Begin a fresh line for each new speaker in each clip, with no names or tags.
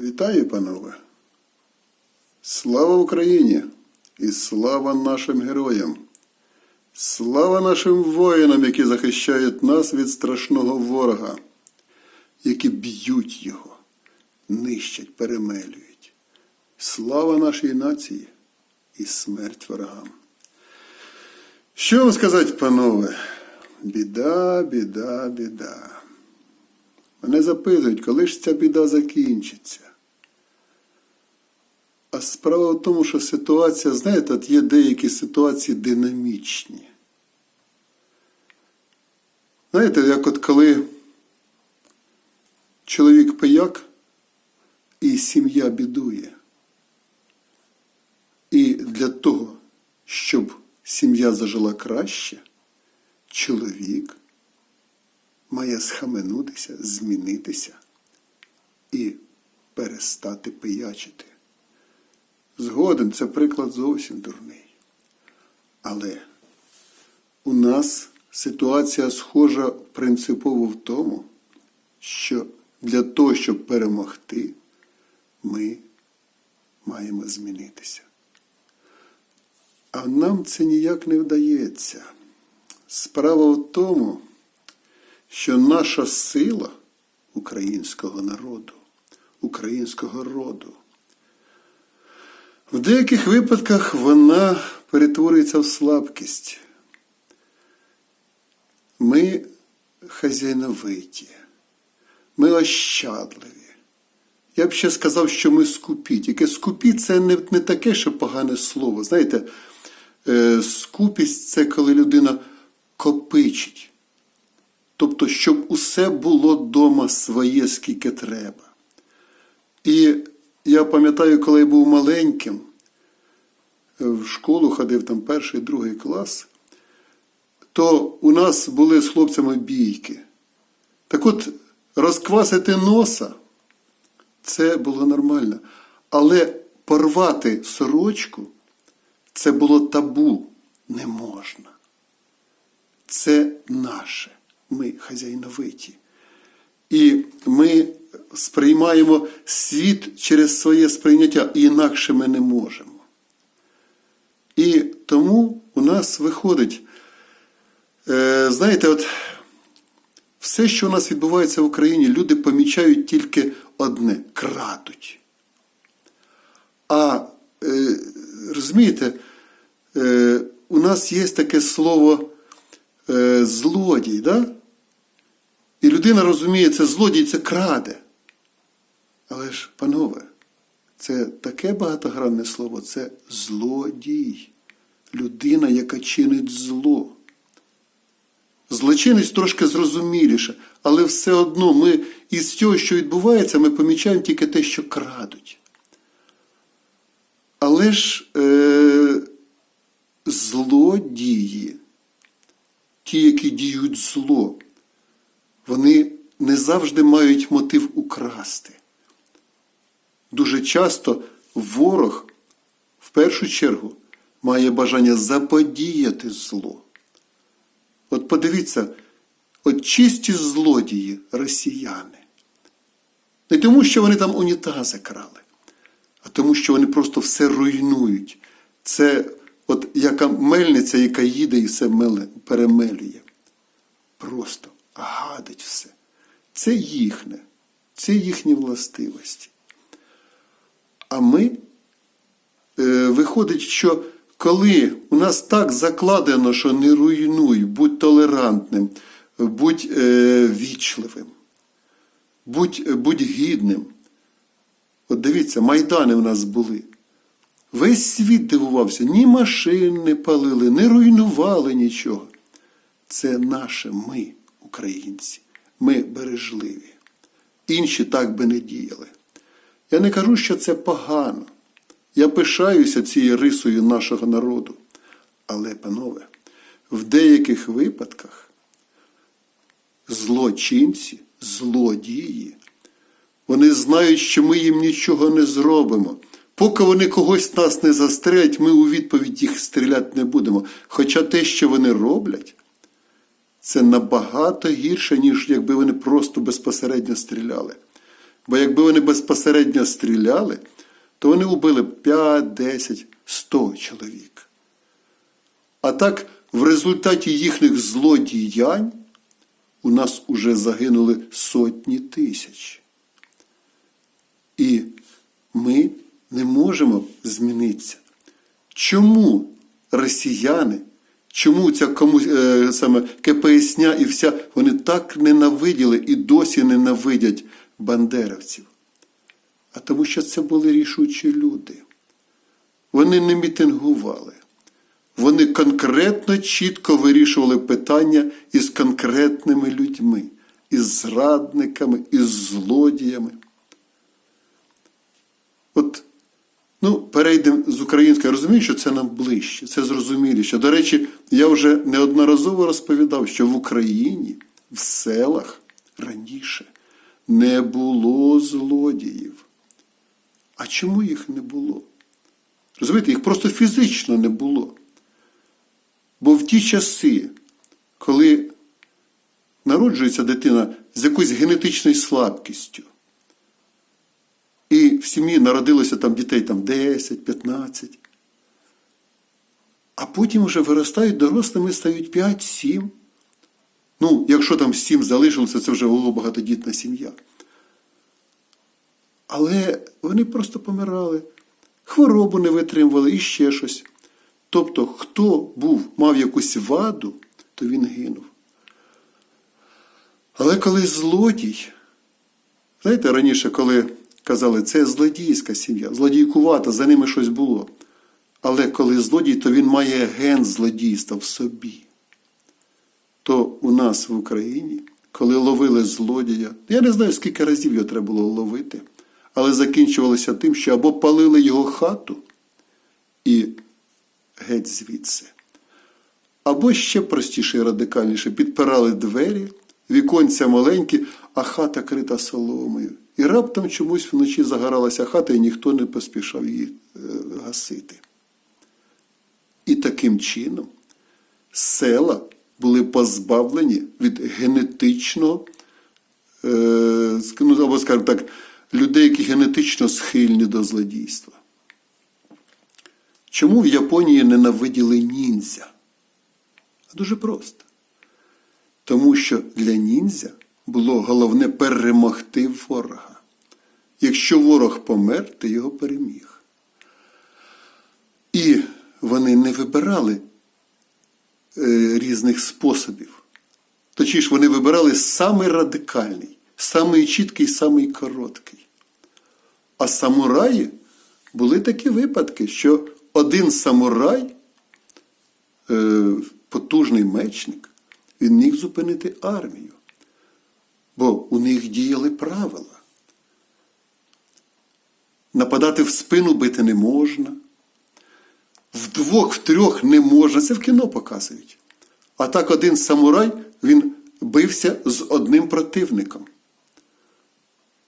Вітаю, панове! Слава Україні і слава нашим героям! Слава нашим воїнам, які захищають нас від страшного ворога, які б'ють його, нищать, перемелюють. Слава нашій нації і смерть ворогам. Що вам сказати, панове? Біда, біда, біда. Мене запитують, коли ж ця біда закінчиться. А справа в тому, що ситуація, знаєте, от є деякі ситуації динамічні. Знаєте, як от коли чоловік пияк і сім'я бідує. І для того, щоб сім'я зажила краще, чоловік має схаменутися, змінитися і перестати пиячити. Згоден, це приклад зовсім дурний. Але у нас ситуація схожа принципово в тому, що для того, щоб перемогти, ми маємо змінитися. А нам це ніяк не вдається. Справа в тому, що наша сила українського народу, українського роду, в деяких випадках вона перетворюється в слабкість. Ми хазяйновиті, ми ощадливі. Я б ще сказав, що ми скупі. Тільки скупі це не, не таке, що погане слово. Знаєте, е, скупість це коли людина копичить. Тобто, щоб усе було вдома своє, скільки треба. І я пам'ятаю, коли я був маленьким, в школу ходив там перший, другий клас, то у нас були з хлопцями бійки. Так от, розквасити носа це було нормально. Але порвати сорочку це було табу. Не можна. Це наше. Ми хазяйновиті. І ми сприймаємо світ через своє сприйняття, і інакше ми не можемо. І тому у нас виходить, е, знаєте, от все, що у нас відбувається в Україні, люди помічають тільки одне крадуть. А е, розумієте, е, у нас є таке слово злодій, да? і людина розуміє, це злодій, це краде. Але ж, панове, це таке багатогранне слово, це злодій. Людина, яка чинить зло. Злочинець трошки зрозуміліше, але все одно ми із цього, що відбувається, ми помічаємо тільки те, що крадуть. Але ж е, злодії, ті, які діють зло, вони не завжди мають мотив украсти. Дуже часто ворог в першу чергу має бажання заподіяти зло. От подивіться, от чисті злодії росіяни. Не тому, що вони там унітази крали, а тому, що вони просто все руйнують. Це от яка мельниця, яка їде і все меле, перемелює. Просто гадить все. Це їхнє, це їхні властивості. А ми е, виходить, що коли у нас так закладено, що не руйнуй, будь толерантним, будь е, вічливим, будь, будь гідним. От дивіться, майдани в нас були. Весь світ дивувався, ні машин не палили, не руйнували нічого. Це наше ми, українці. Ми бережливі. Інші так би не діяли. Я не кажу, що це погано. Я пишаюся цією рисою нашого народу. Але, панове, в деяких випадках злочинці, злодії, вони знають, що ми їм нічого не зробимо. Поки вони когось нас не застрелять, ми у відповідь їх стріляти не будемо. Хоча те, що вони роблять, це набагато гірше, ніж якби вони просто безпосередньо стріляли. Бо якби вони безпосередньо стріляли, то вони убили 5, 10, 100 чоловік. А так, в результаті їхніх злодіянь у нас уже загинули сотні тисяч. І ми не можемо змінитися. Чому росіяни, чому ця кому, е, саме КПСня і вся, вони так ненавиділи і досі ненавидять бандеровців? А тому що це були рішучі люди. Вони не мітингували. Вони конкретно чітко вирішували питання із конкретними людьми, із зрадниками, із злодіями. От, ну, перейдемо з української. Я розумію, що це нам ближче, це зрозуміліше. До речі, я вже неодноразово розповідав, що в Україні, в селах раніше не було злодіїв. А чому їх не було? Розумієте, їх просто фізично не було. Бо в ті часи, коли народжується дитина з якоюсь генетичною слабкістю, і в сім'ї народилося там дітей там 10, 15, а потім вже виростають дорослими, стають 5, 7. Ну, якщо там 7 залишилося, це вже було багатодітна сім'я. Але вони просто помирали, хворобу не витримували і ще щось. Тобто, хто був, мав якусь ваду, то він гинув. Але коли злодій, знаєте, раніше, коли казали, це злодійська сім'я, злодійкувата, за ними щось було. Але коли злодій, то він має ген злодійства в собі. То у нас в Україні, коли ловили злодія, я не знаю, скільки разів його треба було ловити, але закінчувалося тим, що або палили його хату і геть звідси. Або ще простіше і радикальніше, підпирали двері, віконця маленькі, а хата крита соломою. І раптом чомусь вночі загоралася хата, і ніхто не поспішав її е, гасити. І таким чином села були позбавлені від генетичного, е, ну, або, скажімо так, людей, які генетично схильні до злодійства. Чому в Японії ненавиділи ніндзя? Дуже просто. Тому що для ніндзя було головне перемогти ворога. Якщо ворог помер, ти його переміг. І вони не вибирали різних способів. Точніше, вони вибирали самий радикальний, самий чіткий, самий короткий. А самураї були такі випадки, що один самурай, е, потужний мечник, він міг зупинити армію. Бо у них діяли правила. Нападати в спину бити не можна. Вдвох, в трьох не можна. Це в кіно показують. А так один самурай він бився з одним противником.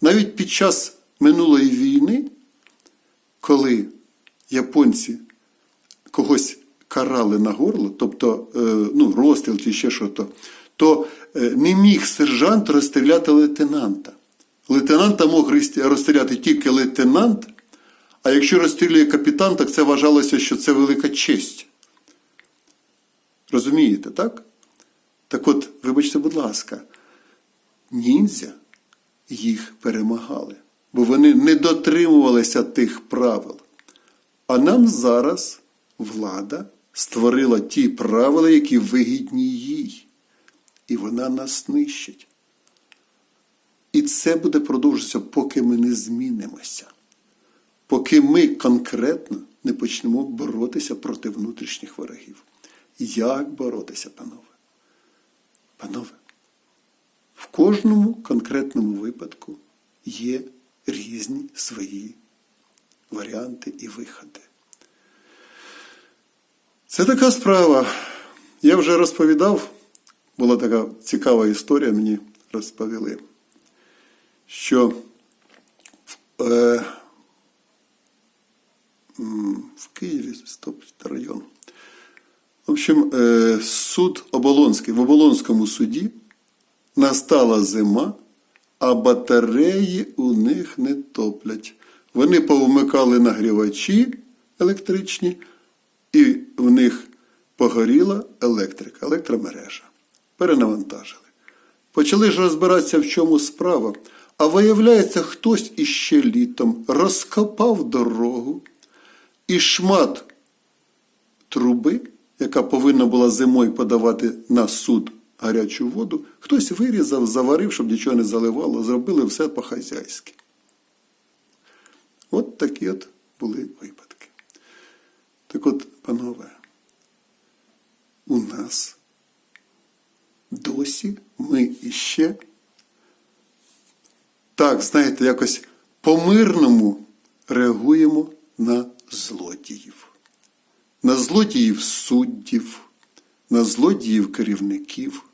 Навіть під час минулої війни, коли японці когось карали на горло, тобто е, ну, розстріл чи ще що то, то е, не міг сержант розстріляти лейтенанта. Лейтенанта мог розстріляти тільки лейтенант, а якщо розстрілює капітан, так це вважалося, що це велика честь. Розумієте, так? Так от, вибачте, будь ласка, ніндзя їх перемагали, бо вони не дотримувалися тих правил. А нам зараз влада створила ті правила, які вигідні їй. І вона нас нищить. І це буде продовжуватися, поки ми не змінимося, поки ми конкретно не почнемо боротися проти внутрішніх ворогів. Як боротися, панове? Панове, в кожному конкретному випадку є різні свої варіанти і виходи. Це така справа. Я вже розповідав, була така цікава історія, мені розповіли, що е, в Києві стоп, район. В общем, е, суд Оболонський, в Оболонському суді настала зима, а батареї у них не топлять. Вони повмикали нагрівачі електричні, і в них погоріла електрика, електромережа. Перенавантажили. Почали ж розбиратися, в чому справа. А виявляється, хтось іще літом розкопав дорогу і шмат труби, яка повинна була зимою подавати на суд гарячу воду, хтось вирізав, заварив, щоб нічого не заливало, зробили все по-хазяйськи. От такі от були випадки. Так от, панове, у нас досі ми іще так, знаєте, якось по-мирному реагуємо на злодіїв. На злодіїв суддів, на злодіїв керівників.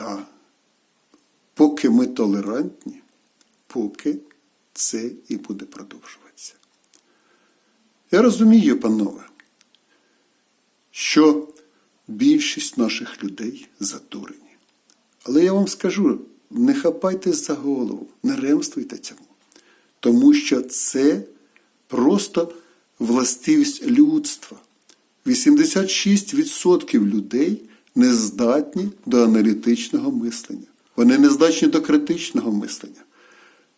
А поки ми толерантні, поки це і буде продовжуватися. Я розумію, панове, що більшість наших людей задурені. Але я вам скажу, не хапайтесь за голову, не ремствуйте цьому. Тому що це просто властивість людства. 86% людей не здатні до аналітичного мислення. Вони не здатні до критичного мислення.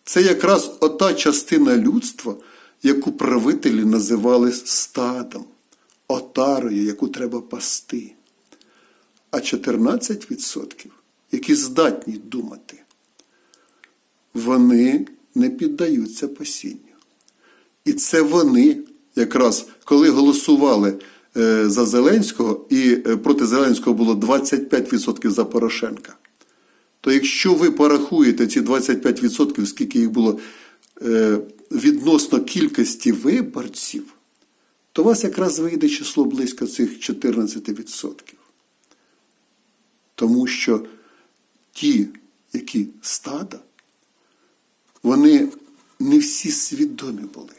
Це якраз ота частина людства, яку правителі називали стадом, отарою, яку треба пасти. А 14%, які здатні думати, вони не піддаються пасінню. І це вони, якраз коли голосували е, за Зеленського, і е, проти Зеленського було 25% за Порошенка. То якщо ви порахуєте ці 25%, скільки їх було е, відносно кількості виборців, то у вас якраз вийде число близько цих 14%. Тому що ті, які стада, вони не всі свідомі були.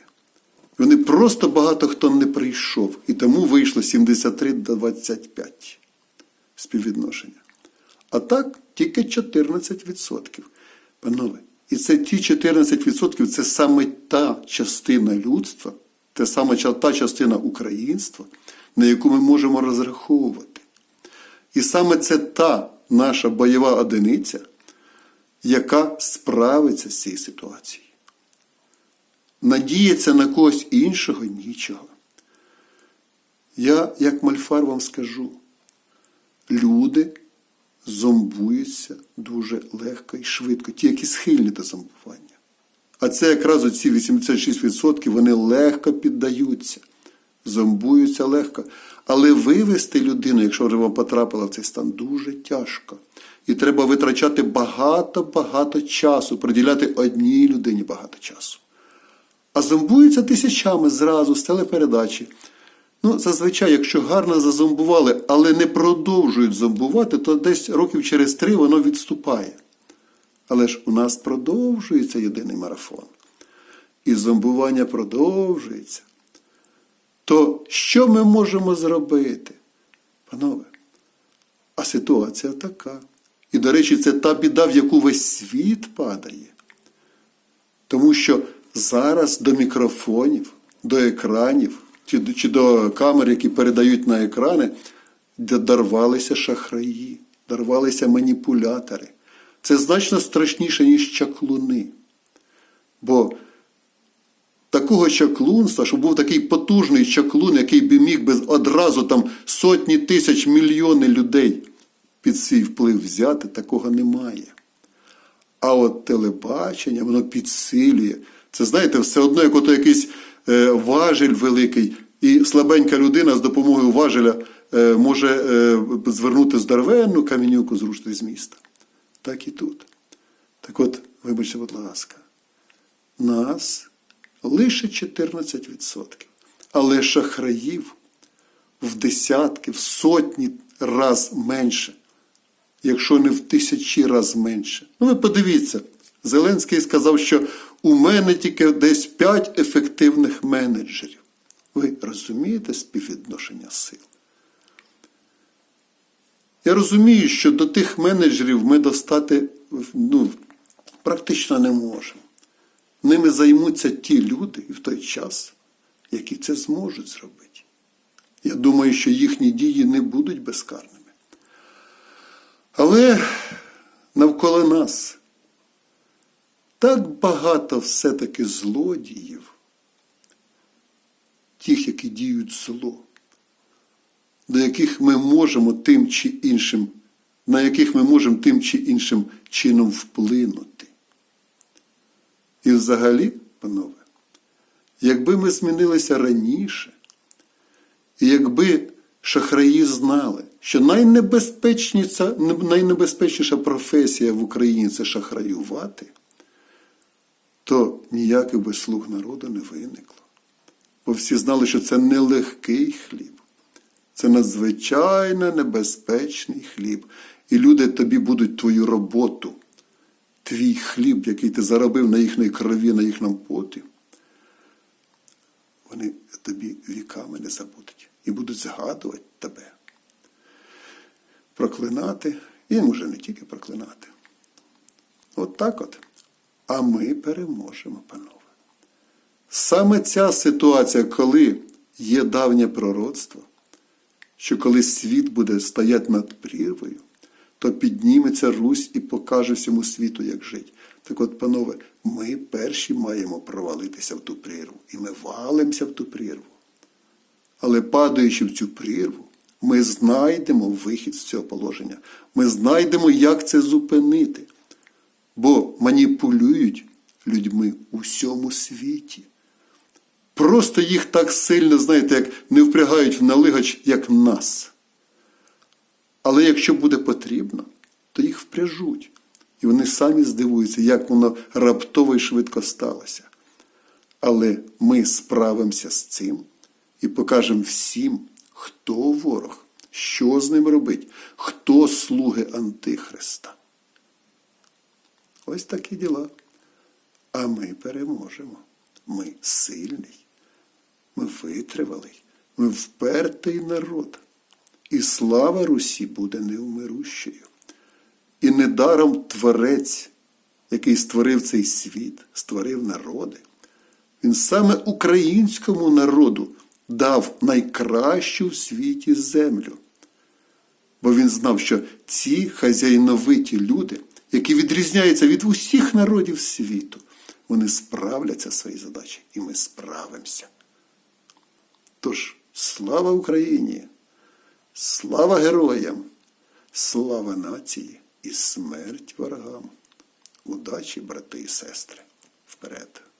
Вони просто багато хто не прийшов. І тому вийшло 73 до 25 співвідношення. А так, тільки 14%. Панове, і це ті 14% це саме та частина людства, це саме та частина українства, на яку ми можемо розраховувати. І саме це та наша бойова одиниця, яка справиться з цією ситуацією. Надіятися на когось іншого нічого. Я, як мальфар, вам скажу, люди зомбуються дуже легко і швидко, ті, які схильні до зомбування. А це якраз оці 86% вони легко піддаються, зомбуються легко. Але вивести людину, якщо вам потрапила в цей стан, дуже тяжко. І треба витрачати багато-багато часу, приділяти одній людині багато часу. А зомбуються тисячами зразу з телепередачі. Ну, зазвичай, якщо гарно зазомбували, але не продовжують зомбувати, то десь років через три воно відступає. Але ж у нас продовжується єдиний марафон. І зомбування продовжується. То що ми можемо зробити? Панове, а ситуація така. І, до речі, це та біда, в яку весь світ падає. Тому що зараз до мікрофонів, до екранів чи, до камер, які передають на екрани, дорвалися шахраї, дорвалися маніпулятори. Це значно страшніше, ніж чаклуни. Бо такого чаклунства, щоб був такий потужний чаклун, який би міг би одразу там сотні тисяч мільйони людей під свій вплив взяти, такого немає. А от телебачення, воно підсилює. Це, знаєте, все одно, як ото якийсь е, важель великий, і слабенька людина з допомогою важеля е, може е, звернути здоровенну камінюку зрушити з міста. Так і тут. Так от, вибачте, будь ласка, нас лише 14%. Але шахраїв в десятки, в сотні раз менше, якщо не в тисячі раз менше. Ну, ви подивіться, Зеленський сказав, що у мене тільки десь 5 ефективних менеджерів. Ви розумієте співвідношення сил? Я розумію, що до тих менеджерів ми достати ну, практично не можемо. Ними займуться ті люди і в той час, які це зможуть зробити. Я думаю, що їхні дії не будуть безкарними. Але навколо нас так багато все-таки злодіїв, тих, які діють зло, до яких ми можемо тим чи іншим, на яких ми можемо тим чи іншим чином вплинути. І взагалі, панове, якби ми змінилися раніше, і якби шахраї знали, що найнебезпечніша, найнебезпечніша професія в Україні це шахраювати, то ніяких би слуг народу не виникло. Бо всі знали, що це нелегкий хліб, це надзвичайно небезпечний хліб. І люди тобі будуть твою роботу, твій хліб, який ти заробив на їхній крові, на їхньому поті, вони тобі віками не забудуть і будуть згадувати тебе. Проклинати, і може не тільки проклинати. От так от. А ми переможемо, панове. Саме ця ситуація, коли є давнє пророцтво, що коли світ буде стояти над прірвою, то підніметься Русь і покаже всьому світу, як жити. Так от, панове, ми перші маємо провалитися в ту прірву. І ми валимося в ту прірву. Але падаючи в цю прірву, ми знайдемо вихід з цього положення. Ми знайдемо, як це зупинити. Бо маніпулюють людьми у всьому світі. Просто їх так сильно, знаєте, як не впрягають в налигач, як нас. Але якщо буде потрібно, то їх впряжуть. І вони самі здивуються, як воно раптово і швидко сталося. Але ми справимося з цим і покажемо всім, хто ворог, що з ним робить, хто слуги Антихриста. Ось такі діла. А ми переможемо. Ми сильний, ми витривалий, ми впертий народ. І слава Русі буде невмирущою. І недаром Творець, який створив цей світ, створив народи. Він саме українському народу дав найкращу в світі землю. Бо він знав, що ці хазяйновиті люди, які відрізняються від усіх народів світу, вони справляться свої задачі, і ми справимося. Тож, слава Україні! Слава героям! Слава нації і смерть ворогам! Удачі, брати і сестри! Вперед!